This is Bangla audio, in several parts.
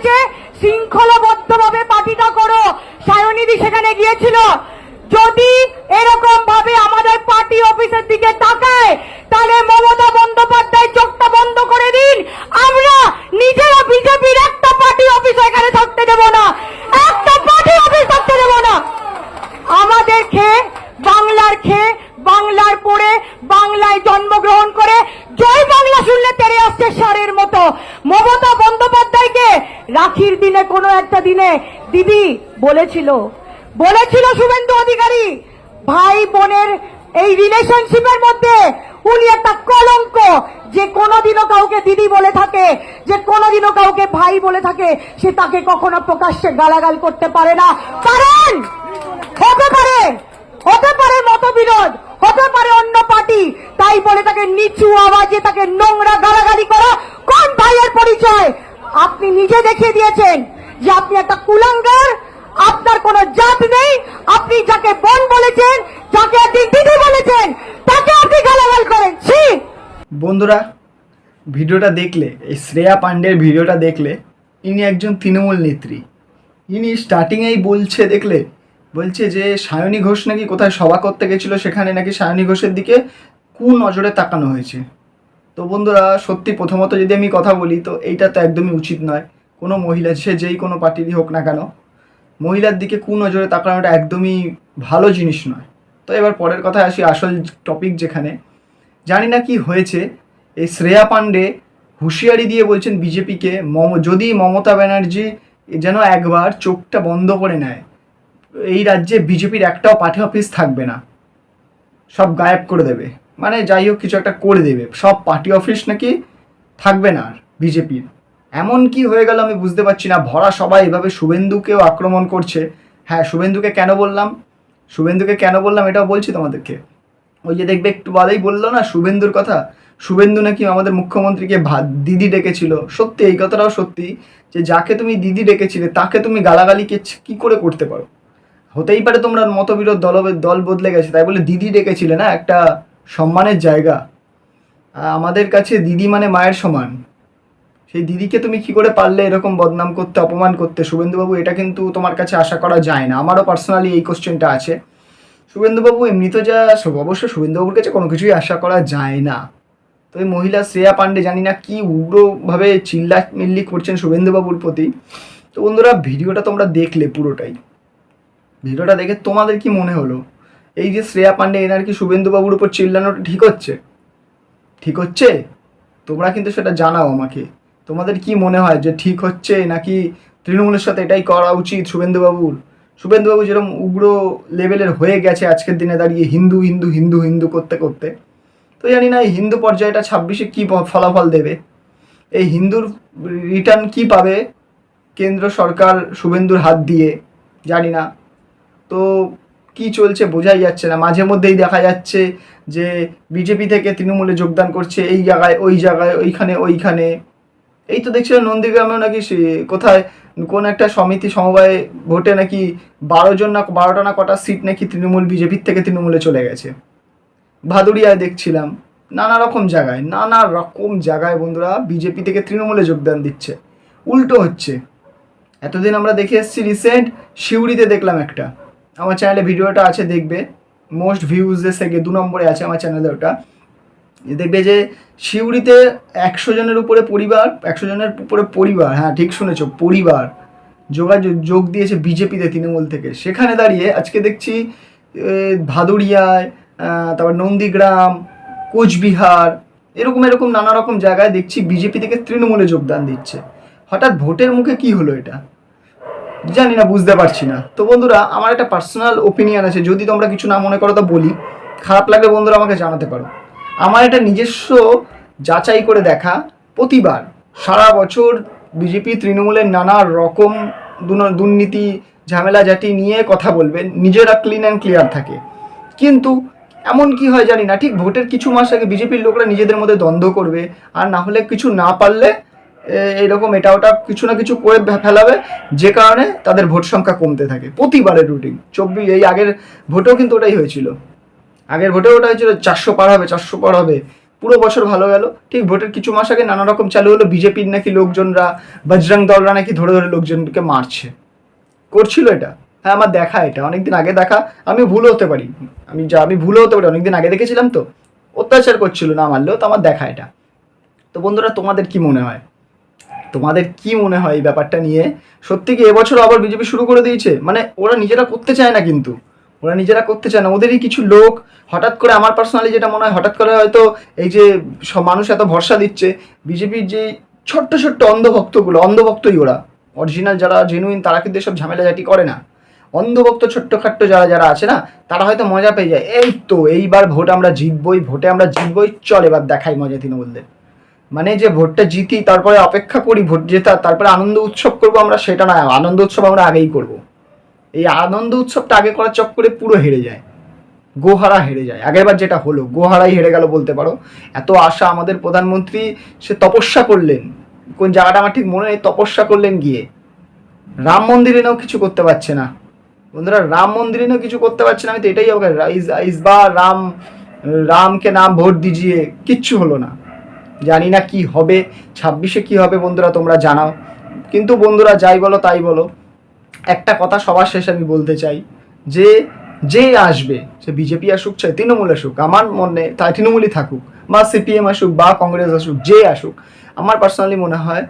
হয়েছে শৃঙ্খলাবদ্ধভাবে পার্টিটা করো। সায়নিধি সেখানে গিয়েছিল। যদি এরকম ভাবে আমাদের পার্টি অফিসের দিকে তাকায় তাহলে মমতা বন্দ্যোপাধ্যায় চোখটা বন্ধ করে দিন আমরা নিজেরা বিজেপির একটা পার্টি অফিস এখানে থাকতে দেব না একটা পার্টি অফিস থাকতে দেব না আমাদের খেয়ে বাংলার খেয়ে বাংলার পড়ে বাংলায় জন্মগ্রহণ করে জয় বাংলা শুনলে তেরে আসছে সারের মতো মমতা বন্দ্যোপাধ্যায়কে রাখির দিনে কোনো একটা দিনে দিদি বলেছিল বলেছিল শুভেন্দু অধিকারী, ভাই বোনের এই রিলেশনশিপের মধ্যে উনি একটা কলঙ্ক, যে কোনোদিনও কাউকে দিদি বলে থাকে, যে কোনোদিনও কাউকে ভাই বলে থাকে, সে তাকে কখনো প্রকাশ্যে গালাগাল করতে পারে না। কারণ হতে পারে হতে পারে মতবিরোধ, হতে পারে অন্য পার্টি, তাই বলে তাকে নিচু আওয়াজে তাকে নোংরা গালাগালি করা, কোন ভাইয়ের পরিচয়? আপনি নিজে দেখিয়ে দিয়েছেন যে আপনি একটা কুলাঙ্গার, আপনার কোনো জাত নেই। আপনি যাকে বোন বলেছেন, যাকে আপনি দিদি বলেছেন, তাকে আপনি গালাগাল করেন। ছি! বন্ধুরা, ভিডিওটা দেখলে, এই শ্রেয়া পাণ্ডের ভিডিওটা দেখলে, ইনি একজন তৃণমূল নেত্রী। ইনি স্টার্টিংয়েই বলছে, দেখলে, বলছে যে, সায়নী ঘোষ নাকি কোথায় সভা করতে গেছিল, সেখানে নাকি সায়নী ঘোষের দিকে কু নজরে তাকানো হয়েছে। তো বন্ধুরা, সত্যি প্রথমত যদি আমি কথা বলি, তো এইটা তো একদমই উচিত নয়। কোনো মহিলা, সে যেই কোনো পার্টিরই হোক না কেন, মহিলার দিকে কু নজরে তাকানোটা একদমই ভালো জিনিস নয়। তো এবার পরের কথায় আসি, আসল টপিক যেখানে। জানি না কি হয়েছে, এই শ্রেয়া পাণ্ডে হুঁশিয়ারি দিয়ে বলছেন বিজেপিকে, মম, যদি মমতা ব্যানার্জি যেন একবার চোখটা বন্ধ করে নেয়, এই রাজ্যে বিজেপির একটাও পার্টি অফিস থাকবে না। সব গায়েব করে দেবে। মানে যাই হোক কিছু একটা করে দেবে। সব পার্টি অফিস নাকি থাকবে না আর বিজেপির এমন কি হয়ে গেল আমি বুঝতে পারছি না। ভরা সবাই এভাবে শুভেন্দুকেও আক্রমণ করছে। হ্যাঁ শুভেন্দুকে কেন বললাম? শুভেন্দুকে কেন বললাম এটাও বলছি তোমাদেরকে। ওই যে দেখবে একটু বাদেই বলল না শুভেন্দুর কথা? শুভেন্দু নাকি আমাদের মুখ্যমন্ত্রীকে দিদি ডেকেছিল। সত্যি, এই কথাটাও সত্যি যে যাকে তুমি দিদি ডেকেছিলে, তাকে তুমি গালাগালিকে ছি- কি করে করতে পারো? হতেই পারে তোমরা মতবিরোধ দল দল বদলে গেছে। তাই বলে দিদি ডেকেছিলে না একটা সম্মানের জায়গা। আমাদের কাছে দিদি মানে মায়ের সমান। সেই দিদিকে তুমি কি করে পারলে এরকম বদনাম করতে, অপমান করতে? শুভেন্দুবাবু, এটা কিন্তু তোমার কাছে আশা করা যায় না। আমারও পার্সোনালি এই কোশ্চেনটা আছে। শুভেন্দুবাবু এমনি তো যা অবশ্য শুভেন্দুবাবুর কাছে কোনো কিছুই আশা করা যায় না। তো এই মহিলা শ্রেয়া পাণ্ডে, জানি না কি উগ্রভাবে চিল্লা মিল্লি করছেন শুভেন্দুবাবুর প্রতি। তো বন্ধুরা, ভিডিওটা তোমরা দেখলে পুরোটাই। ভিডিওটা দেখে তোমাদের কি মনে হলো? এই যে শ্রেয়া পাণ্ডে এনার কি শুভেন্দুবাবুর উপর চিল্লানোটা ঠিক হচ্ছে? ঠিক হচ্ছে? তোমরা কিন্তু সেটা জানাও আমাকে। তোমাদের কি মনে হয় যে ঠিক হচ্ছে নাকি তৃণমূলের সাথে এটাই করা উচিত শুভেন্দুবাবুর? শুভেন্দুবাবু যেরকম উগ্র লেভেলের হয়ে গেছে আজকের দিনে দাঁড়িয়ে হিন্দু হিন্দু হিন্দু হিন্দু করতে করতে, তো জানি না এই হিন্দু পর্যায়টা ছাব্বিশে কী ফলাফল দেবে? এই হিন্দুর রিটার্ন কি পাবে কেন্দ্র সরকার শুভেন্দুর হাত দিয়ে? জানি না। তো কি চলছে বোঝাই যাচ্ছে না। মাঝে মধ্যেই দেখা যাচ্ছে যে বিজেপি থেকে তৃণমূলে যোগদান করছে, এই জায়গায়, ওই জায়গায়, ওইখানে ওইখানে। এই তো দেখছিলাম নন্দীগ্রামেও নাকি কোথায়, কোন একটা সমিতি সমবায় ভোটে নাকি বারো জন না, বারোটা না কটা সিট নাকি তৃণমূল, বিজেপির থেকে তৃণমূলে চলে গেছে। ভাদুরিয়ায় দেখছিলাম, নানা রকম জায়গায়, নানা রকম জায়গায় বন্ধুরা বিজেপি থেকে তৃণমূলে যোগদান দিচ্ছে। উল্টো হচ্ছে, এতদিন আমরা দেখে এসেছি রিসেন্ট শিউরিতে দেখলাম একটা। আমার চ্যানেলে ভিডিওটা আছে, দেখবে। মোস্ট ভিউজের থেকে দু নম্বরে আছে আমার চ্যানেলে ওটা। দেখবে যে শিউরিতে একশো জনের উপরে পরিবার, একশো জনের উপরে পরিবার হ্যাঁ ঠিক শুনেছো, পরিবার। যোগাযোগ, যোগ দিয়েছে বিজেপিতে, তৃণমূল থেকে। সেখানে দাঁড়িয়ে আজকে দেখছি ভাদুরিয়ায় তারপর নন্দীগ্রাম, কোচবিহার, এরকম এরকম নানা রকম জায়গায় দেখছি বিজেপি থেকে তৃণমূলে যোগদান দিচ্ছে। হঠাৎ ভোটের মুখে কি হলো এটা? জানি না, বুঝতে পারছি না। তো বন্ধুরা, আমার একটা পার্সোনাল ওপিনিয়ন আছে। যদি তোমরা কিছু না মনে করো, তো বলি। খারাপ লাগলে বন্ধুরা আমাকে জানাতে পারো। আমার এটা নিজস্ব যাচাই করে দেখা প্রতিবার। সারা বছর বিজেপি তৃণমূলের নানা রকম দুর্নীতি ঝামেলা জাতি নিয়ে কথা বলবে। নিজেরা ক্লিন অ্যান্ড ক্লিয়ার থাকে। কিন্তু এমন কি হয় জানি না, ঠিক ভোটের কিছু মাস আগে বিজেপির লোকরা নিজেদের মধ্যে দ্বন্দ্ব করবে। আর না হলে কিছু না পারলে এ- এইরকম এটা ওটা কিছু না কিছু করে ফেলাবে। যে কারণে তাদের ভোট সংখ্যা কমতে থাকে। প্রতিবারের রুটিন চব্বিশ এই আগের ভোটেও কিন্তু ওটাই হয়েছিল। আগের ভোটেও ওটা হয়েছিল, চারশো পার হবে, চারশো পার হবে। পুরো বছর ভালো গেল। ঠিক ভোটের কিছু মাস আগে নানা রকম চালু হলো। বিজেপির নাকি লোকজনরা, বজরং দলরা নাকি ধরে ধরে লোকজনকে মারছে। করছিল এটা। হ্যাঁ আমার দেখা এটা। অনেকদিন আগে দেখা। আমি ভুল হতে পারি। আমি যা আমি ভুল হতে পারি। অনেকদিন আগে দেখেছিলাম তো। অত্যাচার করছিল না মারলেও, তো আমার দেখা এটা। তো বন্ধুরা, তোমাদের কি মনে হয়? তোমাদের কি মনে হয় এই ব্যাপারটা নিয়ে? সত্যি কি এবছর আবার বিজেপি শুরু করে দিয়েছে? মানে ওরা নিজেরা করতে চায় না কিন্তু। ওরা নিজেরা করতে চায় না। ওদেরই কিছু লোক হঠাৎ করে আমার পার্সোনালি যেটা মনে হয়, হঠাৎ করে হয়তো এই যে সব মানুষ এত ভরসা দিচ্ছে, বিজেপির যে ছোট্ট ছোট্ট অন্ধভক্তগুলো, অন্ধভক্তই ওরা। অরিজিনাল যারা জেনুইন তারা কিন্তু এসব ঝামেলা ঝামেলাঝাটি করে না। অন্ধভক্ত, ছোট্টখাট্ট যারা যারা আছে না, তারা হয়তো মজা পেয়ে যায়। এই তো, এইবার ভোট আমরা জিতবই, ভোটে আমরা জিতবই। চল এবার দেখাই মজা তৃণমূলদের। মানে যে ভোটটা জিতি তারপরে অপেক্ষা করি ভোট জেতা, তারপরে আনন্দ উৎসব করব আমরা সেটা না, আনন্দ উৎসব আমরা আগেই করব। এই আনন্দ উৎসবটা আগে করার চক্করে পুরো হেরে যায়। গোহারা হেরে যায়। আগেরবার যেটা হলো, গোহারাই হেরে গেল বলতে পারো। এত আশা আমাদের প্রধানমন্ত্রী, সে তপস্যা করলেন। কোন জায়গাটা আমার ঠিক মনে নেই, তপস্যা করলেন গিয়ে। রাম মন্দির এনেও কিছু করতে পারছে না। বন্ধুরা, রাম মন্দির এনেও কিছু করতে পারছে না। আমি তো এটাই ইসবা রাম রামকে নাম ভোট দিজিয়ে কিচ্ছু হলো না। জানি না কি হবে, ছাব্বিশে কি হবে বন্ধুরা তোমরা জানাও। কিন্তু বন্ধুরা যাই বলো তাই বলো, একটা কথা সবার শেষে আমি বলতে চাই, যে যে আসবে, সে বিজেপি আসুক চাই তৃণমূল আসুক, আমার মনে, তাই তৃণমূলই থাকুক, বা সিপিএম আসুক, বা কংগ্রেস আসুক, যে আসুক, আমার পার্সোনালি মনে হয়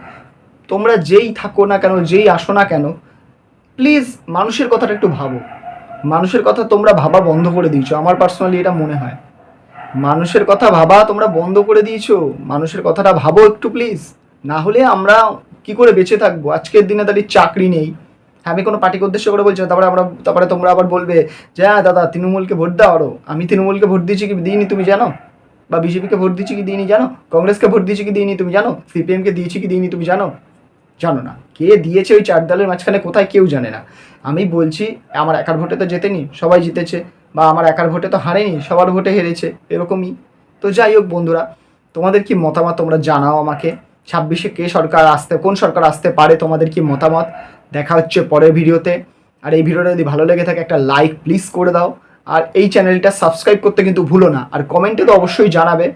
তোমরা যেই থাকো না কেন, যেই আসো না কেন প্লিজ মানুষের কথাটা একটু ভাবো। মানুষের কথা তোমরা ভাবা বন্ধ করে দিয়েছ, আমার পার্সোনালি এটা মনে হয়। মানুষের কথা ভাবা তোমরা বন্ধ করে দিয়েছ। মানুষের কথাটা ভাবো একটু প্লিজ না হলে আমরা কি করে বেঁচে থাকব? আজকের দিনে দাঁড়িয়ে চাকরি নেই। আমি কোনো পার্টিকে উদ্দেশ্য করে বলছি তারপরে আমরা তারপরে তোমরা আবার বলবে যে হ্যাঁ দাদা, তৃণমূলকে ভোট দাও আরও। আমি তৃণমূলকে ভোট দিয়েছি কি দিইনি তুমি জানো? বা বিজেপিকে ভোট দিয়েছি কি দিইনি জানো? কংগ্রেসকে ভোট দিয়েছি কি দিইনি তুমি জানো? সিপিএমকে দিয়েছি কি দিইনি তুমি জানো? জানো না। কে দিয়েছে ওই চার দলের মাঝখানে কোথায় কেউ জানে না। আমি বলছি, আমার একার ভোটে তো জেতেনি, সবাই জিতেছে। বা আমার একার ভোটে তো হারেনি, সবার ভোটে হেরেছে, এরকমই। তো যাই হোক বন্ধুরা, তোমাদের কি মতামত তোমরা জানাও আমাকে। ছাব্বিশে কে সরকার আসতে, কোন সরকার আসতে পারে, তোমাদের কি মতামত? দেখা হচ্ছে পরের ভিডিওতে। আর এই ভিডিওটা যদি ভালো লেগে থাকে, একটা লাইক প্লিজ করে দাও। আর এই চ্যানেলটা সাবস্ক্রাইব করতে কিন্তু ভুলো না। আর কমেন্টে তো অবশ্যই জানাবে।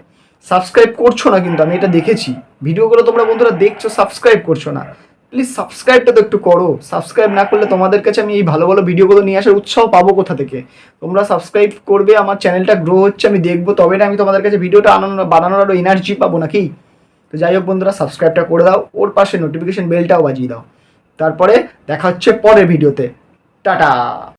সাবস্ক্রাইব করছ না কিন্তু, আমি এটা দেখেছি। ভিডিওগুলো তোমরা বন্ধুরা দেখছ সাবস্ক্রাইব করছ না। প্লিজ সাবস্ক্রাইবটা তো একটু করো। সাবস্ক্রাইব না করলে তোমাদের কাছে আমি এই ভালো ভালো ভিডিওগুলো নিয়ে আসার উৎসাহ পাবো কোথা থেকে? তোমরা সাবস্ক্রাইব করবে, আমার চ্যানেলটা গ্রো হচ্ছে, আমি দেখব, তবে না আমি তোমাদের কাছে ভিডিওটা আনন্দ বানানোর আরও এনার্জি পাবো নাকি? তো যাই হোক বন্ধুরা সাবস্ক্রাইবটা করে দাও, ওর পাশে নোটিফিকেশন বেলটাও বাজিয়ে দাও। তারপরে দেখা হচ্ছে পরের ভিডিওতে। টাটা!